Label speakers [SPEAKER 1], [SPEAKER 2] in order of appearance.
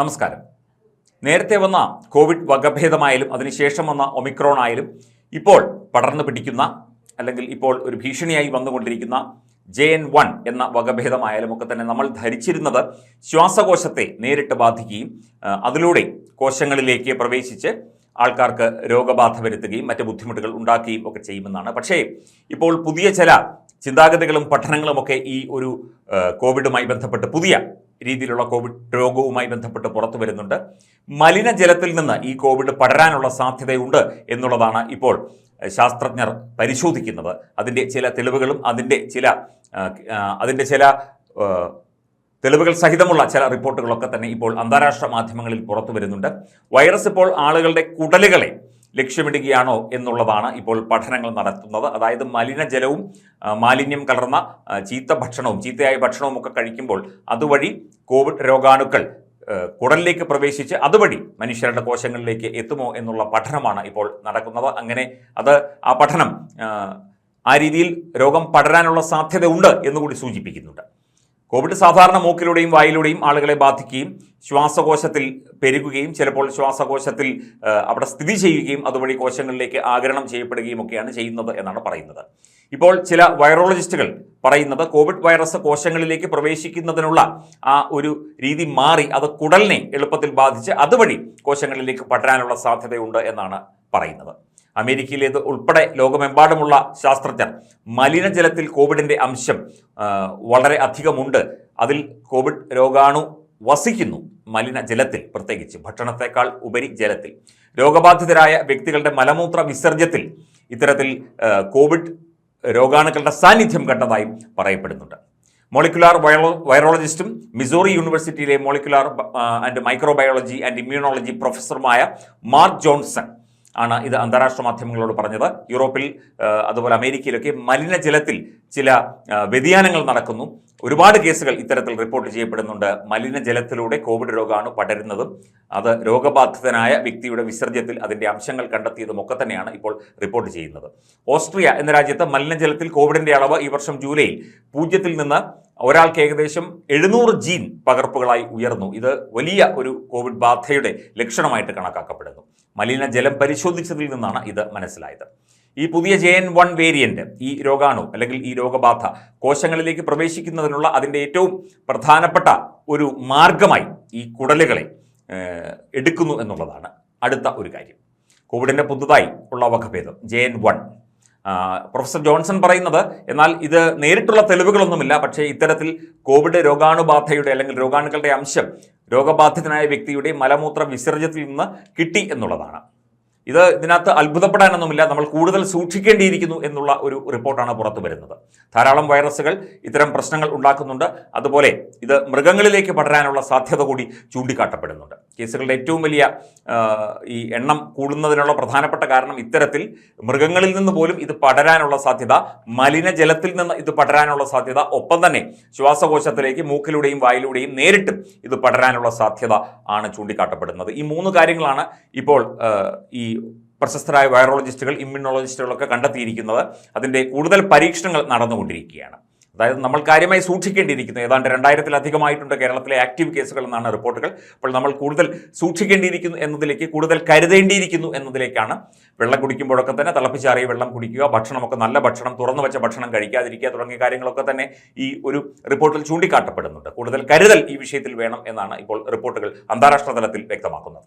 [SPEAKER 1] നമസ്കാരം. നേരത്തെ വന്ന കോവിഡ് വകഭേദമായാലും അതിനുശേഷം വന്ന ഒമിക്രോൺ ആയാലും ഇപ്പോൾ പടർന്നു പിടിക്കുന്ന അല്ലെങ്കിൽ ഇപ്പോൾ ഒരു ഭീഷണിയായി വന്നുകൊണ്ടിരിക്കുന്ന ജെ എൻ വൺ എന്ന വകഭേദമായാലും ഒക്കെ തന്നെ നമ്മൾ ധരിച്ചിരുന്നത് ശ്വാസകോശത്തെ നേരിട്ട് ബാധിക്കുകയും അതിലൂടെ കോശങ്ങളിലേക്ക് പ്രവേശിച്ച് ആൾക്കാർക്ക് രോഗബാധ വരുത്തുകയും മറ്റ് ബുദ്ധിമുട്ടുകൾ ഉണ്ടാക്കുകയും ഒക്കെ ചെയ്യുമെന്നാണ്. പക്ഷേ ഇപ്പോൾ പുതിയ ചില ചിന്താഗതികളും പഠനങ്ങളുമൊക്കെ ഈ ഒരു കോവിഡുമായി ബന്ധപ്പെട്ട് പുതിയ രീതിയിലുള്ള കോവിഡ് രോഗവുമായി ബന്ധപ്പെട്ട് പുറത്തു വരുന്നുണ്ട്. മലിനജലത്തിൽ നിന്ന് ഈ കോവിഡ് പടരാനുള്ള സാധ്യതയുണ്ട് എന്നുള്ളതാണ് ഇപ്പോൾ ശാസ്ത്രജ്ഞർ പരിശോധിക്കുന്നത്. അതിന്റെ ചില തെളിവുകളും അതിന്റെ ചില അതിന്റെ ചില തെളിവുകൾ സഹിതമുള്ള ചില റിപ്പോർട്ടുകളൊക്കെ തന്നെ ഇപ്പോൾ അന്താരാഷ്ട്ര മാധ്യമങ്ങളിൽ പുറത്തു വരുന്നുണ്ട്. വൈറസ് ഇപ്പോൾ ആളുകളുടെ കുടലുകളെ ലക്ഷ്യമിടുകയാണോ എന്നുള്ളതാണ് ഇപ്പോൾ പഠനങ്ങൾ നടത്തുന്നത്. അതായത് മലിനജലവും മാലിന്യം കലർന്ന ചീത്ത ഭക്ഷണവും ചീത്തയായ ഭക്ഷണവും ഒക്കെ കഴിക്കുമ്പോൾ അതുവഴി കോവിഡ് രോഗാണുക്കൾ കുടലിലേക്ക് പ്രവേശിച്ച് അതുവഴി മനുഷ്യരുടെ കോശങ്ങളിലേക്ക് എത്തുമോ എന്നുള്ള പഠനമാണ് ഇപ്പോൾ നടക്കുന്നത്. അങ്ങനെ അത് ആ പഠനം ആ രീതിയിൽ രോഗം പടരാനുള്ള സാധ്യത ഉണ്ട് എന്നുകൂടി സൂചിപ്പിക്കുന്നുണ്ട്. കോവിഡ് സാധാരണ മൂക്കിലൂടെയും വായിലൂടെയും ആളുകളെ ബാധിക്കുകയും ശ്വാസകോശത്തിൽ പെരുകുകയും ചിലപ്പോൾ ശ്വാസകോശത്തിൽ അവിടെ സ്ഥിതി ചെയ്യുകയും അതുവഴി കോശങ്ങളിലേക്ക് ആഗിരണം ചെയ്യപ്പെടുകയും ഒക്കെയാണ് ചെയ്യുന്നത് എന്നാണ് പറയുന്നത്. ഇപ്പോൾ ചില വൈറോളജിസ്റ്റുകൾ പറയുന്നത് കോവിഡ് വൈറസ് കോശങ്ങളിലേക്ക് പ്രവേശിക്കുന്നതിനുള്ള ആ ഒരു രീതി മാറി അത് കുടലിനെ എളുപ്പത്തിൽ ബാധിച്ച് അതുവഴി കോശങ്ങളിലേക്ക് പടരാനുള്ള സാധ്യതയുണ്ട് എന്നാണ് പറയുന്നത്. അമേരിക്കയിലേത് ഉൾപ്പെടെ ലോകമെമ്പാടുമുള്ള ശാസ്ത്രജ്ഞർ മലിനജലത്തിൽ കോവിഡിന്റെ അംശം വളരെ അധികമുണ്ട്. അതിൽ കോവിഡ് രോഗാണു വസിക്കുന്നു മലിനജലത്തിൽ പ്രത്യേകിച്ച് ഭക്ഷണത്തെക്കാൾ ഉപരി ജലത്തിൽ. രോഗബാധിതരായ വ്യക്തികളുടെ മലമൂത്ര വിസർജ്യത്തിൽ ഇത്തരത്തിൽ കോവിഡ് രോഗാണുക്കളുടെ സാന്നിധ്യം കണ്ടതായും പറയപ്പെടുന്നുണ്ട്. മോളിക്കുലാർ വൈറോ വൈറോളജിസ്റ്റും മിസോറി യൂണിവേഴ്സിറ്റിയിലെ molecular and microbiology and immunology പ്രൊഫസറുമായ Mark Johnson ആണ് ഇത് അന്താരാഷ്ട്ര മാധ്യമങ്ങളോട് പറഞ്ഞത്. യൂറോപ്പിൽ അതുപോലെ അമേരിക്കയിലൊക്കെ മലിനജലത്തിൽ ചില വ്യതിയാനങ്ങൾ നടക്കുന്നു. ഒരുപാട് കേസുകൾ ഇത്തരത്തിൽ റിപ്പോർട്ട് ചെയ്യപ്പെടുന്നുണ്ട്. മലിനജലത്തിലൂടെ കോവിഡ് രോഗാണു പടരുന്നതും അത് രോഗബാധിതനായ വ്യക്തിയുടെ വിസർജ്യത്തിൽ അതിന്റെ അംശങ്ങൾ കണ്ടെത്തിയതും ഒക്കെ തന്നെയാണ് ഇപ്പോൾ റിപ്പോർട്ട് ചെയ്യുന്നത്. ഓസ്ട്രിയ എന്ന രാജ്യത്ത് മലിനജലത്തിൽ കോവിഡിന്റെ അളവ് ഈ വർഷം ജൂലൈയിൽ പൂജ്യത്തിൽ നിന്ന് ഒരാൾക്ക് ഏകദേശം എഴുന്നൂറ് ജീൻ പകർപ്പുകളായി ഉയർന്നു. ഇത് വലിയ ഒരു കോവിഡ് ബാധയുടെ ലക്ഷണമായിട്ട് കണക്കാക്കപ്പെടുന്നു. മലിനജലം പരിശോധിച്ചതിൽ നിന്നാണ് ഇത് മനസ്സിലായത്. ഈ പുതിയ ജെ എൻ വൺ വേരിയന്റ് ഈ രോഗാണു അല്ലെങ്കിൽ ഈ രോഗബാധ കോശങ്ങളിലേക്ക് പ്രവേശിക്കുന്നതിനുള്ള അതിന്റെ ഏറ്റവും പ്രധാനപ്പെട്ട ഒരു മാർഗമായി ഈ കുടലുകളെ എടുക്കുന്നു എന്നുള്ളതാണ് അടുത്ത ഒരു കാര്യം. കോവിഡിന്റെ പുതുതായി ഉള്ള വകഭേദം J N one. Professor Johnson പറയുന്നത് എന്നാൽ ഇത് നേരിട്ടുള്ള തെളിവുകളൊന്നുമില്ല പക്ഷേ ഇത്തരത്തിൽ കോവിഡ് രോഗാണുബാധയുടെ അല്ലെങ്കിൽ രോഗാണുക്കളുടെ അംശം രോഗബാധിതനായ വ്യക്തിയുടെ മലമൂത്ര വിസർജ്യത്തിൽ നിന്ന് കിട്ടി എന്നുള്ളതാണ്. ഇത് ഇതിനകത്ത് അത്ഭുതപ്പെടാനൊന്നുമില്ല. നമ്മൾ കൂടുതൽ സൂക്ഷിക്കേണ്ടിയിരിക്കുന്നു എന്നുള്ള ഒരു റിപ്പോർട്ടാണ് പുറത്തു വരുന്നത്. ധാരാളം വൈറസുകൾ ഇത്തരം പ്രശ്നങ്ങൾ ഉണ്ടാക്കുന്നുണ്ട്. അതുപോലെ ഇത് മൃഗങ്ങളിലേക്ക് പടരാനുള്ള സാധ്യത കൂടി ചൂണ്ടിക്കാട്ടപ്പെടുന്നുണ്ട്. കേസുകളുടെ ഏറ്റവും വലിയ ഈ എണ്ണം കൂടുന്നതിനുള്ള പ്രധാനപ്പെട്ട കാരണം ഇത്തരത്തിൽ മൃഗങ്ങളിൽ നിന്ന് പോലും ഇത് പടരാനുള്ള സാധ്യത മലിനജലത്തിൽ നിന്ന് ഇത് പടരാനുള്ള സാധ്യത ഒപ്പം തന്നെ ശ്വാസകോശത്തിലേക്ക് മൂക്കിലൂടെയും വായിലൂടെയും നേരിട്ടും ഇത് പടരാനുള്ള സാധ്യത ആണ് ചൂണ്ടിക്കാട്ടപ്പെടുന്നത്. ഈ മൂന്ന് കാര്യങ്ങളാണ് ഇപ്പോൾ ഈ പ്രശസ്തരായ വൈറോളജിസ്റ്റുകൾ ഇമ്മ്യൂണോളജിസ്റ്റുകളൊക്കെ കണ്ടെത്തിയിരിക്കുന്നത് അതിന്റെ കൂടുതൽ പരീക്ഷണങ്ങൾ നടന്നുകൊണ്ടിരിക്കുകയാണ്. അതായത് നമ്മൾ കാര്യമായി സൂക്ഷിക്കേണ്ടിയിരിക്കുന്നു. ഏതാണ്ട് രണ്ടായിരത്തിലധികമായിട്ടുണ്ട് കേരളത്തിലെ ആക്റ്റീവ് കേസുകൾ എന്നാണ് റിപ്പോർട്ടുകൾ. അപ്പോൾ നമ്മൾ കൂടുതൽ സൂക്ഷിക്കേണ്ടിയിരിക്കുന്നു എന്നതിലേക്ക് കൂടുതൽ കരുതേണ്ടിയിരിക്കുന്നു എന്നതിലേക്കാണ് വെള്ളം കുടിക്കുമ്പോഴൊക്കെ തന്നെ തിളപ്പിച്ചാറിയ വെള്ളം കുടിക്കുക ഭക്ഷണമൊക്കെ നല്ല ഭക്ഷണം തുറന്നു വെച്ച ഭക്ഷണം കഴിക്കാതിരിക്കുക തുടങ്ങിയ കാര്യങ്ങളൊക്കെ തന്നെ ഈ ഒരു റിപ്പോർട്ടിൽ ചൂണ്ടിക്കാട്ടപ്പെടുന്നുണ്ട്. കൂടുതൽ കരുതൽ ഈ വിഷയത്തിൽ വേണം എന്നാണ് ഇപ്പോൾ റിപ്പോർട്ടുകൾ അന്താരാഷ്ട്ര തലത്തിൽ വ്യക്തമാക്കുന്നത്.